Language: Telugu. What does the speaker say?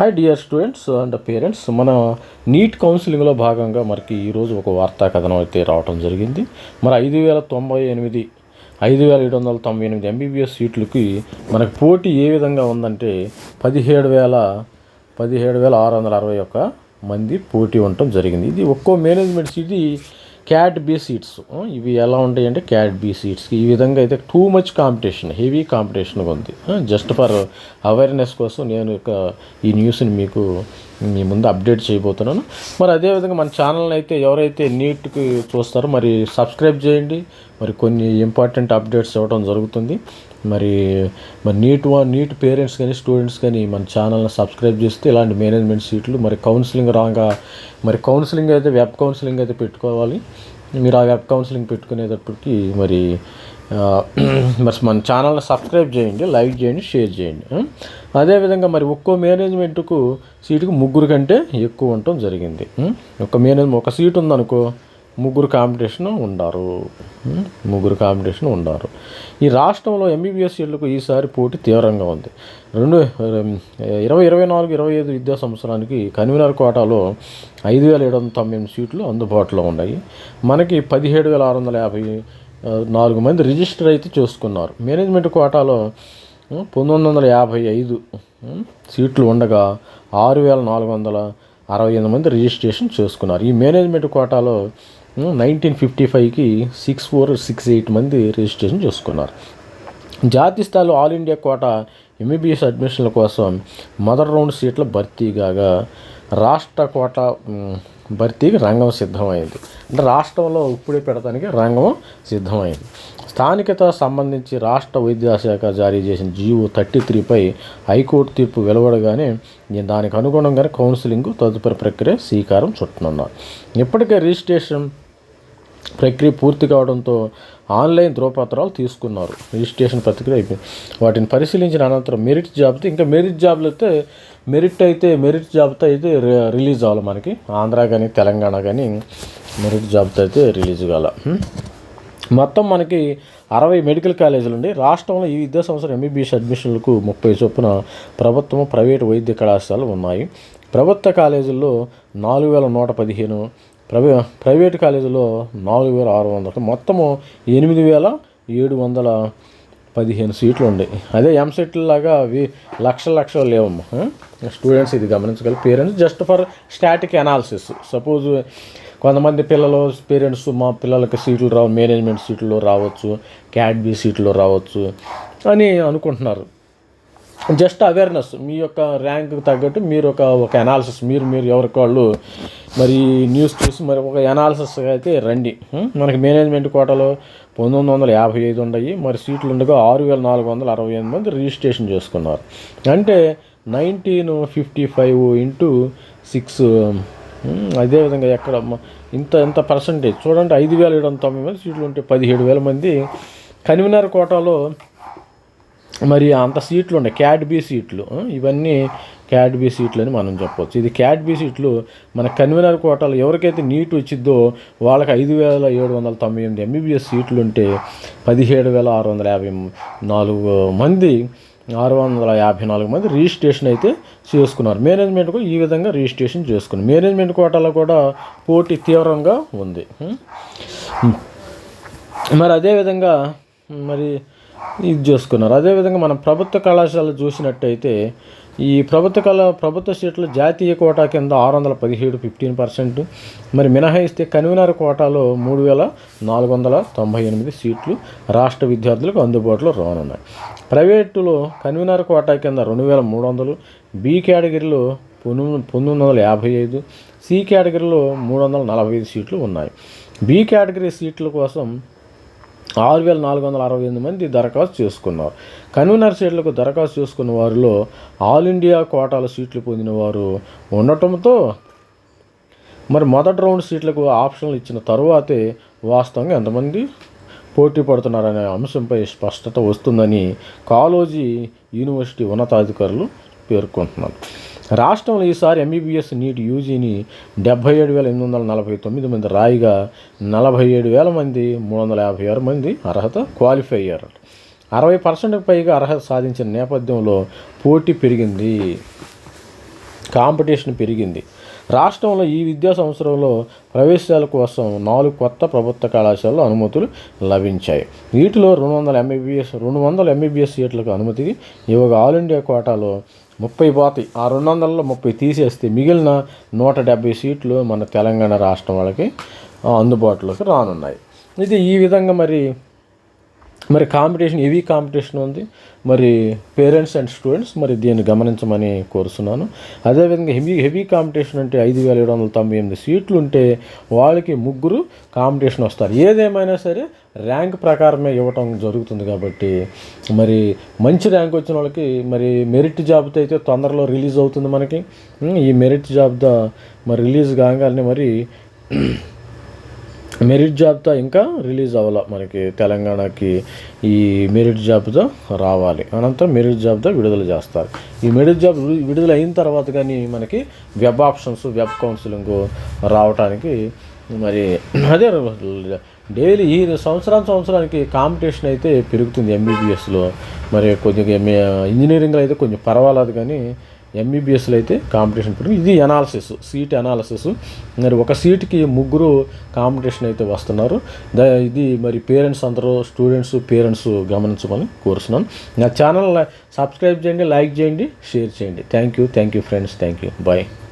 Hi dear students and parents మన నీట్ కౌన్సిలింగ్లో భాగంగా మనకి ఈరోజు ఒక వార్తా కథనం అయితే రావడం జరిగింది. మరి ఐదు వేల తొంభై ఎనిమిది ఐదు వేల ఏడు వందల తొంభై ఎనిమిది ఎంబీబీఎస్ సీట్లకి మనకి పోటీ ఏ విధంగా ఉందంటే పదిహేడు వేల పదిహేడు వేల ఆరు వందల అరవై ఒక్క మంది పోటీ ఉండటం జరిగింది. ఇది ఒక్కో management seat cat B seats. ఇవి ఎలా ఉంటాయి అంటే క్యాట్ బి సీట్స్కి ఈ విధంగా అయితే టూ మచ్ కాంపిటీషన్ హెవీ కాంపిటీషన్గా ఉంది. జస్ట్ ఫర్ అవేర్నెస్ కోసం నేను ఇక ఈ న్యూస్ని మీకు మీ ముందు అప్డేట్ చేయబోతున్నాను. మరి అదేవిధంగా మన ఛానల్ని అయితే ఎవరైతే నీట్కి చూస్తారో మరి సబ్స్క్రైబ్ చేయండి. మరి కొన్ని ఇంపార్టెంట్ అప్డేట్స్ ఇవ్వడం జరుగుతుంది. మరి మరి నీట్ వన్ నీట్ పేరెంట్స్ కానీ స్టూడెంట్స్ కానీ మన ఛానల్ని సబ్స్క్రైబ్ చేస్తే ఇలాంటి మేనేజ్మెంట్ సీట్లు మరి కౌన్సిలింగ్ రాగా మరి కౌన్సిలింగ్ అయితే వెబ్ కౌన్సిలింగ్ అయితే పెట్టుకోవాలి. మీరు ఆ వెబ్ కౌన్సిలింగ్ పెట్టుకునేటప్పటికి మరి మరి మన ఛానల్ని సబ్స్క్రైబ్ చేయండి లైక్ చేయండి షేర్ చేయండి. అదేవిధంగా మరి ఒక్కో మేనేజ్మెంట్కు సీటుకు ముగ్గురు కంటే ఎక్కువ ఉండటం జరిగింది. ఒక మేనేజ్మెంట్ ఒక సీట్ ఉందనుకో ముగ్గురు కాంపిటీషన్ ఉండారు. ముగ్గురు కాంపిటీషన్ ఉండారు. ఈ రాష్ట్రంలో ఎంబీబీఎస్ సీట్లకు ఈసారి పోటీ తీవ్రంగా ఉంది. రెండు ఇరవై ఇరవై నాలుగు ఇరవై ఐదు విద్యా సంవత్సరానికి కన్వీనర్ కోటాలో ఐదు వేల ఏడు వందల తొంభై ఎనిమిది సీట్లు అందుబాటులో ఉన్నాయి. మనకి పదిహేడు వేల ఆరు వందల యాభై నాలుగు మంది రిజిస్టర్ అయితే చేసుకున్నారు. మేనేజ్మెంట్ కోటాలో పంతొమ్మిది వందల యాభై ఐదు సీట్లు ఉండగా ఆరు వేల నాలుగు వందల అరవై ఎనిమిది మంది రిజిస్ట్రేషన్ చేసుకున్నారు. ఈ మేనేజ్మెంట్ కోటాలో నైన్టీన్ ఫిఫ్టీ ఫైవ్కి సిక్స్ ఫోర్ సిక్స్ ఎయిట్ మంది రిజిస్ట్రేషన్ చేసుకున్నారు. జాతీయ స్థాయిలో ఆల్ ఇండియా కోట ఎంబీబీఎస్ అడ్మిషన్ల కోసం మొదటి రౌండ్ సీట్ల భర్తీ కాగా రాష్ట్ర కోట భర్తీకి రంగం సిద్ధమైంది. అంటే రాష్ట్రంలో ఇప్పుడే పెడతానికి రంగం సిద్ధమైంది. స్థానికత సంబంధించి రాష్ట్ర విద్యాశాఖ జారీ చేసిన జీవో థర్టీ త్రీపై హైకోర్టు తీర్పు వెలువడగానే నేను దానికి అనుగుణంగానే కౌన్సిలింగ్ తదుపరి ప్రక్రియ శ్రీకారం చుట్టనున్నారు ఇప్పటికే రిజిస్ట్రేషన్ ప్రక్రియ పూర్తి కావడంతో ఆన్లైన్ ధ్రువపత్రాలు తీసుకున్నారు. రిజిస్ట్రేషన్ ప్రక్రియ అయిపోయింది. వాటిని పరిశీలించిన అనంతరం మెరిట్ జాబితా ఇంకా మెరిట్ జాబ్లు అయితే మెరిట్ అయితే మెరిట్ జాబితా అయితే రి- రిలీజ్ అవ్వాలి మనకి. ఆంధ్ర కానీ తెలంగాణ కానీ మెరిట్ జాబితా అయితే రిలీజ్ కాల. మొత్తం మనకి అరవై మెడికల్ కాలేజీలు ఉండి రాష్ట్రంలో ఈ విద్యా సంవత్సరం ఎంబీబీఎస్ అడ్మిషన్లకు ముప్పై చొప్పున ప్రభుత్వం ప్రైవేటు వైద్య కళాశాలలు ఉన్నాయి. ప్రభుత్వ కాలేజీల్లో నాలుగు వేల నూట పదిహేను ప్రైవే ప్రైవేట్ కాలేజీలో నాలుగు వేల ఆరు వందలు. మొత్తము ఎనిమిది వేల ఏడు వందల పదిహేను సీట్లు ఉన్నాయి అదే ఎంసెట్ లాగా అవి లక్షల లక్షలు లేవమ్మా. స్టూడెంట్స్ ఇది గమనించగల parents just for static analysis suppose కొంతమంది పిల్లలు పేరెంట్స్ మా పిల్లలకి సీట్లు రావు మేనేజ్మెంట్ సీట్లు రావచ్చు క్యాడ్బీ సీట్లు సీట్లో రావచ్చు అని అనుకుంటున్నారు. జస్ట్ అవేర్నెస్ మీ యొక్క ర్యాంక్ తగ్గట్టు మీరు ఒక ఒక అనాలిసిస్ మీరు మీరు ఎవరికి వాళ్ళు మరి న్యూస్ చూసి మరి ఒక అనాలిసిస్ అయితే రండి. మనకి మేనేజ్మెంట్ కోటాలో పంతొమ్మిది వందల యాభై ఐదు ఉన్నాయి. మరి సీట్లు ఉండగా ఆరు వేల నాలుగు వందల అరవై ఎనిమిది మంది రిజిస్ట్రేషన్ చేసుకున్నారు. అంటే nineteen fifty five into six అదేవిధంగా ఎక్కడ ఇంత ఇంత పర్సంటేజ్ చూడండి ఐదు వేల ఏడు వందల తొంభై మంది సీట్లు ఉంటే పదిహేడు వేల మంది. కన్వీనర్ కోటాలో మరి అంత సీట్లు ఉన్నాయి. క్యాట్ సీట్లు. ఇవన్నీ క్యాట్ సీట్లు అని మనం చెప్పవచ్చు ఇది క్యాట్ సీట్లు మన కన్వీనర్ కోటాలు ఎవరికైతే నీట్ వచ్చిద్దో వాళ్ళకి ఐదు వేల ఏడు వందల తొంభై ఎనిమిది ఎంబీబీఎస్ సీట్లు ఉంటే పదిహేడు వేల ఆరు వందల యాభై నాలుగు మంది ఆరు వందల యాభై నాలుగు మంది రిజిస్ట్రేషన్ అయితే చేసుకున్నారు. మేనేజ్మెంట్కు ఈ విధంగా రిజిస్ట్రేషన్ చేసుకున్నారు మేనేజ్మెంట్ కోటాలో కూడా పోటీ తీవ్రంగా ఉంది. మరి అదేవిధంగా మరి ఇది చేసుకున్నారు. అదేవిధంగా మనం ప్రభుత్వ కళాశాలలు చూసినట్టయితే ఈ ప్రభుత్వ కళ ప్రభుత్వ సీట్లు జాతీయ కోటా కింద ఆరు వందల పదిహేడు ఫిఫ్టీన్ పర్సెంట్ మరి మినహాయిస్తే కన్వీనర్ కోటాలో మూడు వేల నాలుగు వందల తొంభై ఎనిమిది సీట్లు రాష్ట్ర విద్యార్థులకు అందుబాటులో రానున్నాయి. ప్రైవేటులో కన్వీనర్ కోటా కింద రెండు వేల మూడు వందలు బి కేటగిరీలో పొను పంతొమ్మిది వందల యాభై ఐదు సి కేటగిరీలో మూడు వందల నలభై ఐదు సీట్లు ఉన్నాయి. బి కేటగిరీ సీట్ల కోసం ఆరు వేల నాలుగు వందల అరవై ఎనిమిది మంది దరఖాస్తు చేసుకున్నారు. కన్వీనర్ సీట్లకు దరఖాస్తు చేసుకున్న వారిలో ఆల్ ఇండియా కోటాల సీట్లు పొందిన వారు ఉండటంతో మరి మొదటి రౌండ్ సీట్లకు ఆప్షన్లు ఇచ్చిన తరువాతే వాస్తవంగా ఎంతమంది పోటీ పడుతున్నారనే అంశంపై స్పష్టత వస్తుందని కాలోజీ యూనివర్సిటీ ఉన్నతాధికారులు పేర్కొంటున్నారు. రాష్ట్రంలో ఈసారి ఎంబీబీఎస్ నీట్ యూజీని డెబ్బై ఏడు వేల ఎనిమిది వందల నలభై తొమ్మిది మంది రాయిగా నలభై ఏడు వేల మంది మూడు వందల యాభై ఆరు మంది అర్హత క్వాలిఫై అయ్యారు. అరవై పర్సెంట్కి పైగా అర్హత సాధించిన నేపథ్యంలో పోటీ పెరిగింది. కాంపిటీషన్ పెరిగింది. రాష్ట్రంలో ఈ విద్యా సంవత్సరంలో ప్రవేశాల కోసం నాలుగు కొత్త ప్రభుత్వ కళాశాలలో అనుమతులు లభించాయి. వీటిలో రెండు వందల ఎంబీబీఎస్ రెండు వందల ఎంబీబీఎస్ సీట్లకు అనుమతి ఇవ్వగా ఆల్ ఇండియా కోటాలో ముప్పై పోతాయి. ఆ రెండు వందలలో ముప్పై తీసేస్తే మిగిలిన నూట డెబ్బై సీట్లు మన తెలంగాణ రాష్ట్రం వాళ్ళకి అందుబాటులోకి రానున్నాయి. ఇది ఈ విధంగా మరి మరి కాంపిటీషన్ హెవీ కాంపిటీషన్ ఉంది. మరి పేరెంట్స్ అండ్ స్టూడెంట్స్ మరి దీన్ని గమనించమని కోరుతున్నాను అదేవిధంగా హెవీ హెవీ కాంపిటీషన్ అంటే ఐదు వేల ఏడు వందల తొంభై ఎనిమిది సీట్లు ఉంటే వాళ్ళకి ముగ్గురు కాంపిటీషన్ వస్తారు. ఏదేమైనా సరే ర్యాంక్ ప్రకారమే ఇవ్వటం జరుగుతుంది కాబట్టి మరి మంచి ర్యాంక్ వచ్చిన వాళ్ళకి మరి మెరిట్ జాబ్తో అయితే తొందరలో రిలీజ్ అవుతుంది మనకి. ఈ మెరిట్ జాబ్తో మరి రిలీజ్ కాగానే మరి మెరిట్ జాబితా ఇంకా రిలీజ్ అవ్వాల మనకి తెలంగాణకి ఈ మెరిట్ జాబితా రావాలి. అనంతరం మెరిట్ జాబితా విడుదల చేస్తారు. ఈ మెరిట్ జాబ్ విడుదల అయిన తర్వాత కానీ మనకి వెబ్ ఆప్షన్స్ వెబ్ కౌన్సిలింగ్ రావడానికి మరి అదే డైలీ ఈ సంవత్సరం సంవత్సరానికి కాంపిటీషన్ అయితే పెరుగుతుంది ఎంబీబీఎస్లో మరి కొద్దిగా ఇంజనీరింగ్లో అయితే కొంచెం పర్వాలేదు కానీ ఎంబీబీఎస్లో అయితే కాంపిటీషన్ పెరిగి ఇది అనాలసిస్ సీట్ అనాలసిస్ మరి ఒక సీట్కి ముగ్గురు కాంపిటీషన్ అయితే వస్తున్నారు. ద ఇది మరి పేరెంట్స్ అందరూ స్టూడెంట్స్ పేరెంట్స్ గమనించమని కోరుతున్నాను నా ఛానల్ సబ్స్క్రైబ్ చేయండి లైక్ చేయండి షేర్ చేయండి. Thank you thank you friends thank you bye